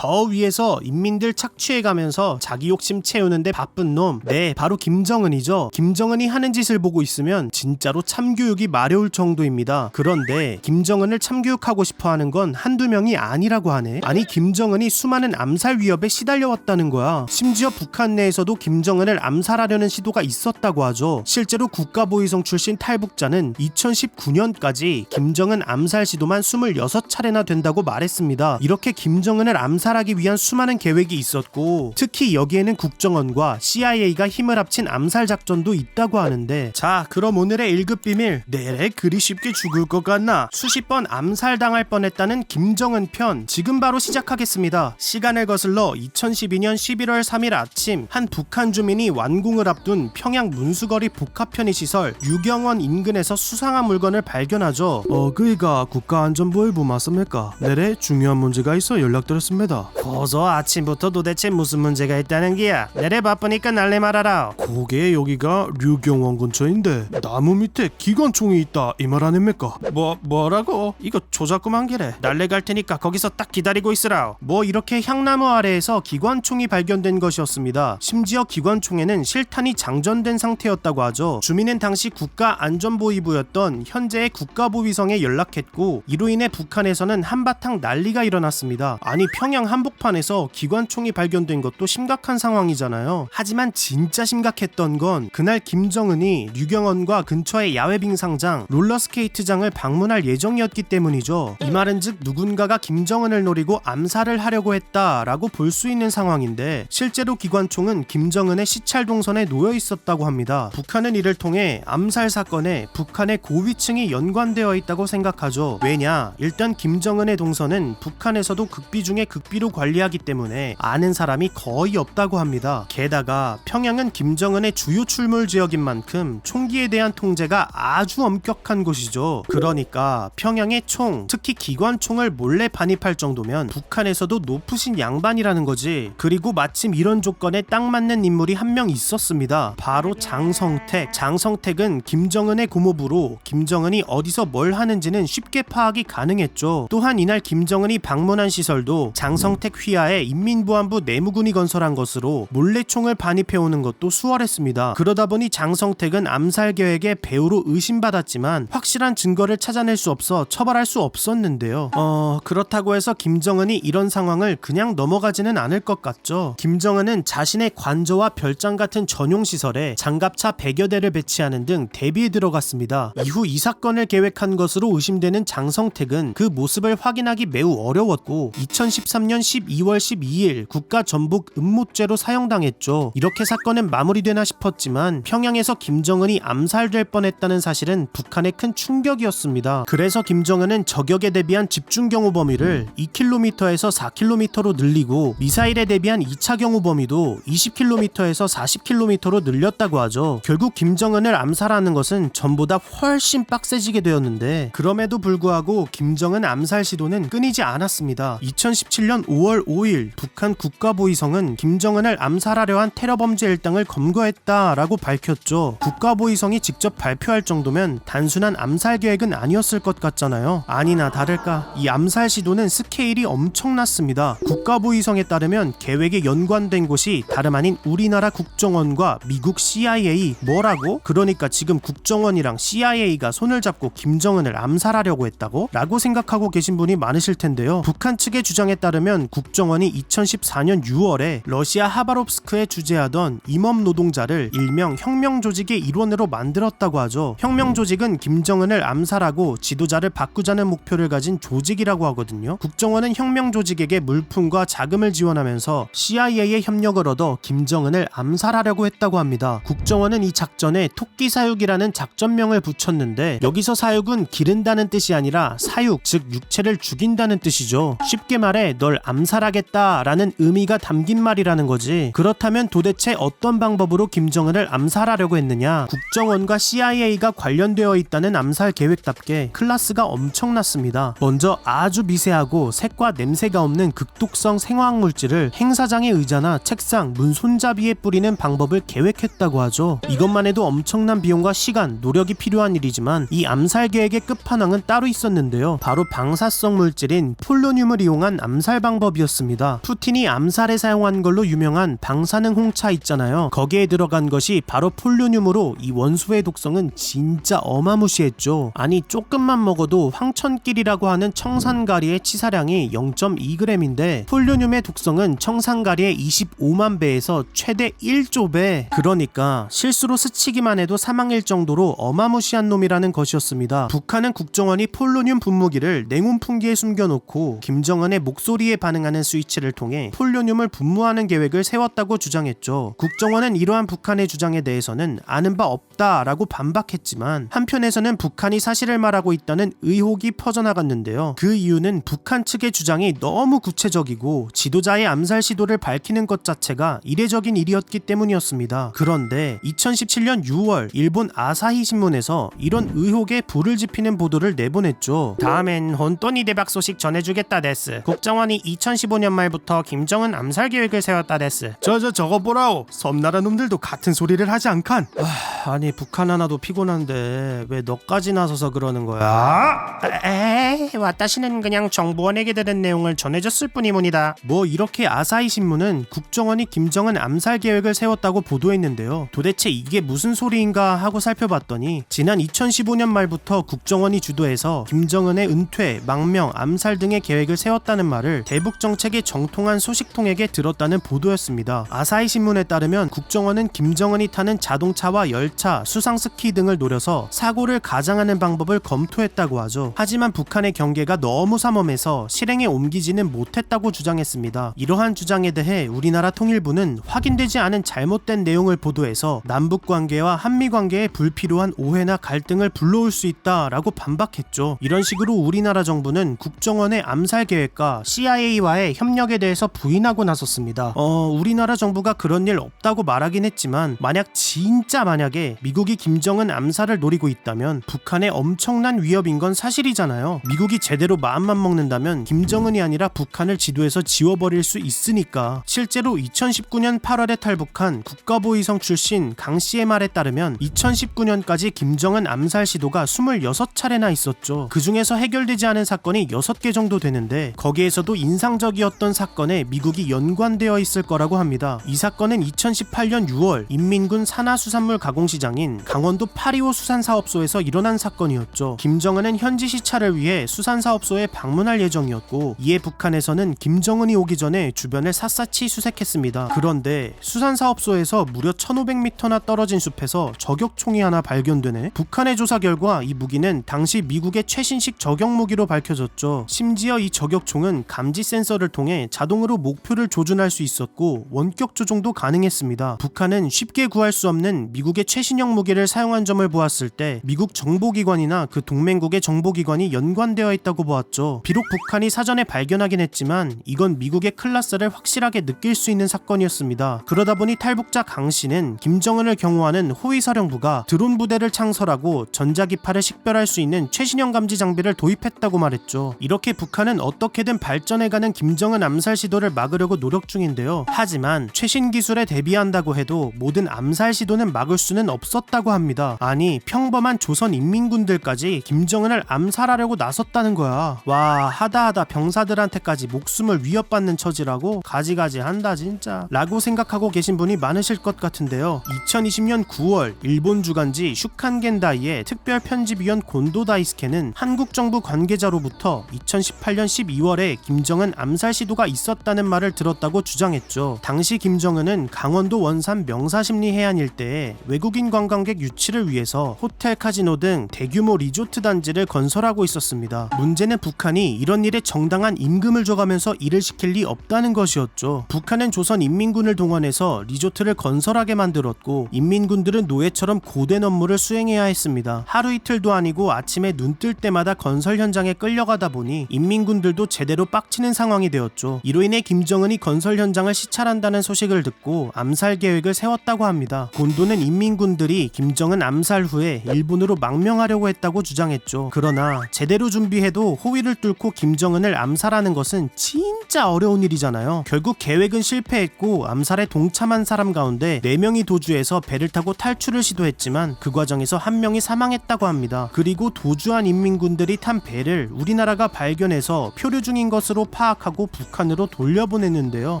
저 위에서 인민들 착취해가면서 자기 욕심 채우는데 바쁜 놈. 네, 바로 김정은이죠. 김정은이 하는 짓을 보고 있으면 진짜로 참교육이 마려울 정도입니다. 그런데 김정은을 참교육하고 싶어 하는 건 한두 명이 아니라고 하네. 아니, 김정은이 수많은 암살 위협에 시달려왔다는 거야. 심지어 북한 내에서도 김정은을 암살하려는 시도가 있었다고 하죠. 실제로 국가보위성 출신 탈북자는 2019년까지 김정은 암살 시도만 26차례나 된다고 말했습니다. 이렇게 김정은을 암살 하기 위한 수많은 계획이 있었고 특히 여기에는 국정원과 CIA가 힘을 합친 암살 작전도 있다고 하는데 자 그럼 오늘의 1급 비밀 내래 그리 쉽게 죽을 것 같나 수십 번 암살당할 뻔했다는 김정은 편 지금 바로 시작하겠습니다. 시간을 거슬러 2012년 11월 3일 아침 한 북한 주민이 완공을 앞둔 평양 문수거리 복합 편의 시설 유경원 인근에서 수상한 물건을 발견하죠. 어 그이가 국가안전부일부 맞습니까? 내래 중요한 문제가 있어 연락드렸습니다. 거저 아침부터 도대체 무슨 문제가 있다는 기야? 내래 바쁘니까 날래 말아라. 그게 여기가 류경원 근처인데 나무 밑에 기관총이 있다 이 말 아닙니까? 뭐 뭐라고? 이거 조작구만 기래. 날래 갈 테니까 거기서 딱 기다리고 있으라. 뭐 이렇게 향나무 아래에서 기관총이 발견된 것이었습니다. 심지어 기관총에는 실탄이 장전된 상태였다고 하죠. 주민은 당시 국가안전보위부였던 현재의 국가보위성에 연락했고 이로 인해 북한에서는 한바탕 난리가 일어났습니다. 아니 평양 한복판에서 기관총이 발견된 것도 심각한 상황이잖아요. 하지만 진짜 심각했던 건 그날 김정은이 류경원과 근처의 야외 빙상장, 롤러스케이트장을 방문할 예정이었기 때문이죠. 이 말은즉 누군가가 김정은을 노리고 암살을 하려고 했다라고 볼 수 있는 상황인데 실제로 기관총은 김정은의 시찰 동선에 놓여 있었다고 합니다. 북한은 이를 통해 암살 사건에 북한의 고위층이 연관되어 있다고 생각하죠. 왜냐? 일단 김정은의 동선은 북한에서도 극비 중에 극비 로 관리하기 때문에 아는 사람이 거의 없다고 합니다. 게다가 평양은 김정은의 주요 출몰 지역인 만큼 총기에 대한 통제가 아주 엄격한 곳이죠. 그러니까 평양의 총, 특히 기관총을 몰래 반입할 정도면 북한에서도 높으신 양반이라는 거지. 그리고 마침 이런 조건에 딱 맞는 인물이 한 명 있었습니다. 바로 장성택. 장성택은 김정은의 고모부로 김정은이 어디서 뭘 하는지는 쉽게 파악이 가능했죠. 또한 이날 김정은이 방문한 시설도 장성 택 휘하에 인민보안부 내무군이 건설한 것으로 몰래 총을 반입해 오는 것도 수월했습니다. 그러다 보니 장성택은 암살 계획의 배우로 의심받았지만 확실한 증거를 찾아낼 수 없어 처벌할 수 없었는데요. 어 그렇다고 해서 김정은이 이런 상황을 그냥 넘어가지는 않을 것 같죠. 김정은은 자신의 관저와 별장 같은 전용 시설에 장갑차 100여 대를 배치하는 등 대비에 들어갔습니다. 이후 이 사건을 계획한 것으로 의심되는 장성택은 그 모습을 확인하기 매우 어려웠고 2013년 12월 12일 국가 전북 음모죄로 사형당했죠. 이렇게 사건은 마무리되나 싶었지만 평양에서 김정은이 암살될 뻔했다는 사실은 북한의 큰 충격이었습니다. 그래서 김정은은 저격에 대비한 집중 경호 범위를 2km에서 4km로 늘리고 미사일에 대비한 2차 경호 범위도 20km에서 40km로 늘렸다고 하죠. 결국 김정은을 암살하는 것은 전보다 훨씬 빡세지게 되었는데 그럼에도 불구하고 김정은 암살 시도는 끊이지 않았습니다. 2017년 5월 5일 북한 국가보위성은 김정은을 암살하려 한 테러 범죄 일당을 검거했다라고 밝혔죠. 국가보위성이 직접 발표할 정도면 단순한 암살 계획은 아니었을 것 같잖아요. 아니나 다를까 이 암살 시도는 스케일이 엄청났습니다. 국가보위성에 따르면 계획에 연관된 곳이 다름 아닌 우리나라 국정원과 미국 CIA 뭐라고? 그러니까 지금 국정원이랑 CIA가 손을 잡고 김정은을 암살하려고 했다고? 라고 생각하고 계신 분이 많으실 텐데요. 북한 측의 주장에 따르면 국정원이 2014년 6월에 러시아 하바롭스크에 주재하던 임업 노동자를 일명 혁명 조직의 일원으로 만들었다고 하죠. 혁명 조직은 김정은을 암살하고 지도자를 바꾸자는 목표를 가진 조직이라고 하거든요. 국정원은 혁명 조직에게 물품과 자금을 지원하면서 CIA의 협력을 얻어 김정은을 암살하려고 했다고 합니다. 국정원은 이 작전에 토끼 사육이라는 작전명을 붙였는데 여기서 사육은 기른다는 뜻이 아니라 사육, 즉 육체를 죽인다는 뜻이죠. 쉽게 말해 널 암살하겠다라는 의미가 담긴 말이라는 거지. 그렇다면 도대체 어떤 방법으로 김정은을 암살하려고 했느냐? 국정원과 CIA가 관련되어 있다는 암살 계획답게 클라스가 엄청났습니다. 먼저 아주 미세하고 색과 냄새가 없는 극독성 생화학 물질을 행사장의 의자나 책상, 문 손잡이에 뿌리는 방법을 계획했다고 하죠. 이것만 해도 엄청난 비용과 시간, 노력이 필요한 일이지만 이 암살 계획의 끝판왕은 따로 있었는데요. 바로 방사성 물질인 폴로늄을 이용한 암살 방 법이었습니다. 푸틴이 암살에 사용한 걸로 유명한 방사능 홍차 있잖아요. 거기에 들어간 것이 바로 폴루늄으로 이 원소의 독성은 진짜 어마무시했죠. 아니 조금만 먹어도 황천길이라고 하는 청산가리의 치사량이 0.2g인데 폴루늄의 독성은 청산가리의 25만 배에서 최대 1조 배. 그러니까 실수로 스치기만 해도 사망일 정도로 어마무시한 놈이라는 것이었습니다. 북한은 국정원이 폴루늄 분무기를 냉온 풍기에 숨겨놓고 김정은의 목소리에 반응하는 스위치를 통해 폴루늄을 분무하는 계획을 세웠다고 주장했죠. 국정원은 이러한 북한의 주장에 대해서는 아는 바 없다라고 반박했지만 한편에서는 북한이 사실을 말하고 있다는 의혹이 퍼져나갔는데요. 그 이유는 북한 측의 주장이 너무 구체적이고 지도자의 암살 시도를 밝히는 것 자체가 이례적인 일이었기 때문이었습니다. 그런데 2017년 6월 일본 아사히 신문에서 이런 의혹에 불을 지피는 보도를 내보냈죠. 다음엔 혼돈이 대박 소식 전해주겠다 데스. 국정원이 2015년 말부터 김정은 암살 계획을 세웠다 데스. 저저 저거 보라오. 섬나라 놈들도 같은 소리를 하지 않칸. 아, 아니 북한 하나도 피곤한데 왜 너까지 나서서 그러는 거야? 에이 와타시는 그냥 정부원에게 들은 내용을 전해줬을 뿐이문이다. 뭐 이렇게 아사히 신문은 국정원이 김정은 암살 계획을 세웠다고 보도했는데요. 도대체 이게 무슨 소리인가 하고 살펴봤더니 지난 2015년 말부터 국정원이 주도해서 김정은의 은퇴, 망명, 암살 등의 계획을 세웠다는 말을 대북 정책의 정통한 소식통에게 들었다는 보도였습니다. 아사히 신문에 따르면 국정원은 김정은이 타는 자동차와 열차, 수상 스키 등을 노려서 사고를 가장하는 방법을 검토했다고 하죠. 하지만 북한의 경계가 너무 삼엄해서 실행에 옮기지는 못했다고 주장했습니다. 이러한 주장에 대해 우리나라 통일부는 확인되지 않은 잘못된 내용을 보도해서 남북 관계와 한미 관계에 불필요한 오해나 갈등을 불러올 수 있다라고 반박했죠. 이런 식으로 우리나라 정부는 국정원의 암살 계획과 CIA와의 협력에 대해서 부인하고 나섰습니다. 어, 우리나라 정부가 그런 일 없다고 말하긴 했지만 만약 진짜 만약에 미국이 김정은 암살을 노리고 있다면 북한의 엄청난 위협인 건 사실이잖아요. 미국이 제대로 마음만 먹는다면 김정은이 아니라 북한을 지도에서 지워버릴 수 있으니까 실제로 2019년 8월에 탈북한 국가보위성 출신 강 씨의 말에 따르면 2019년까지 김정은 암살 시도가 26차례나 있었죠. 그 중에서 해결되지 않은 사건이 6개 정도 되는데 거기에서도 인상적이었던 사건에 미국이 연관되어 있을 거라고 합니다. 이 사건은 2018년 6월 인민군 산하수산물 가공시장 인 강원도 825 수산사업소에서 일어난 사건이었죠. 김정은은 현지 시찰을 위해 수산사업소에 방문할 예정이었고 이에 북한에서는 김정은이 오기 전에 주변을 샅샅이 수색했습니다. 그런데 수산사업소에서 무려 1500m나 떨어진 숲에서 저격총이 하나 발견되네. 북한의 조사 결과 이 무기는 당시 미국의 최신식 저격 무기로 밝혀졌죠. 심지어 이 저격총은 감지 센서를 통해 자동으로 목표를 조준할 수 있었고 원격 조종도 가능했습니다. 북한은 쉽게 구할 수 없는 미국의 최신형 무기를 사용한 점을 보았을 때 미국 정보기관이나 그 동맹국의 정보기관이 연관되어 있다고 보았죠. 비록 북한이 사전에 발견하긴 했지만 이건 미국의 클라스를 확실하게 느낄 수 있는 사건이었습니다. 그러다 보니 탈북자 강 씨는 김정은을 경호하는 호위사령부가 드론 부대를 창설하고 전자기파를 식별할 수 있는 최신형 감지 장비를 도입했다고 말했죠. 이렇게 북한은 어떻게든 발전해가는 김정은 암살 시도를 막으려고 노력 중인데요. 하지만 최신 기술에 대비한다고 해도 모든 암살 시도는 막을 수는 없 었다고 합니다. 아니 평범한 조선 인민군들까지 김정은을 암살하려고 나섰다는 거야. 와 하다하다 병사들한테까지 목숨을 위협받는 처지라고 가지가지 한다 진짜. 라고 생각하고 계신 분이 많으실 것 같은데요. 2020년 9월 일본 주간지 슈칸겐다이의 특별 편집위원 곤도 다이스케는 한국 정부 관계자로부터 2018년 12월에 김정은 암살 시도가 있었다는 말을 들었다고 주장했죠. 당시 김정은은 강원도 원산 명사심리 해안 일대에 외국인 관광객 유치를 위해서 호텔 카지노 등 대규모 리조트 단지를 건설하고 있었습니다. 문제는 북한이 이런 일에 정당한 임금을 줘가면서 일을 시킬 리 없다는 것이었죠. 북한은 조선 인민군을 동원해서 리조트를 건설하게 만들었고 인민군들은 노예처럼 고된 업무를 수행해야 했습니다. 하루 이틀도 아니고 아침에 눈 뜰 때마다 건설 현장에 끌려가다 보니 인민군들도 제대로 빡치는 상황이 되었죠. 이로 인해 김정은이 건설 현장을 시찰한다는 소식을 듣고 암살 계획을 세웠다고 합니다. 곤도는 인민군들 이 그들이 김정은 암살 후에 일본으로 망명하려고 했다고 주장했죠. 그러나 제대로 준비해도 호위를 뚫고 김정은을 암살하는 것은 진짜 어려운 일이잖아요. 결국 계획은 실패했고 암살에 동참한 사람 가운데 4명이 도주해서 배를 타고 탈출을 시도했지만 그 과정에서 한 명이 사망했다고 합니다. 그리고 도주한 인민군들이 탄 배를 우리나라가 발견해서 표류 중인 것으로 파악하고 북한으로 돌려보냈는데요.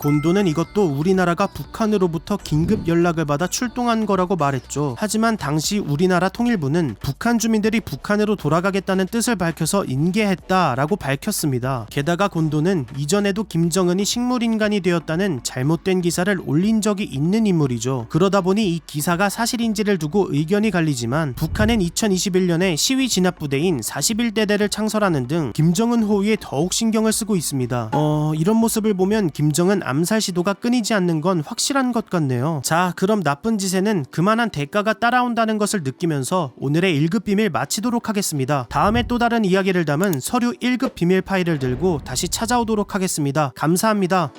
곤도는 이것도 우리나라가 북한으로부터 긴급 연락을 받아 출동한 거라고 말했죠. 하지만 당시 우리나라 통일부는 북한 주민들이 북한으로 돌아가겠다는 뜻을 밝혀서 인계했다라고 밝혔습니다. 게다가 곤도는 이전에도 김정은이 식물인간이 되었다는 잘못된 기사를 올린 적이 있는 인물이죠. 그러다 보니 이 기사가 사실인지를 두고 의견이 갈리지만 북한은 2021년에 시위 진압 부대인 41대대를 창설하는 등 김정은 호위에 더욱 신경을 쓰고 있습니다. 어, 이런 모습을 보면 김정은 암살 시도가 끊이지 않는 건 확실한 것 같네요. 자, 그럼 나쁜 짓에는 그만한 대가 가 따라온다는 것을 느끼면서 오늘의 1급 비밀 마치도록 하겠습니다. 다음에 또 다른 이야기를 담은 서류 1급 비밀 파일을 들고 다시 찾아오도록 하겠습니다. 감사합니다.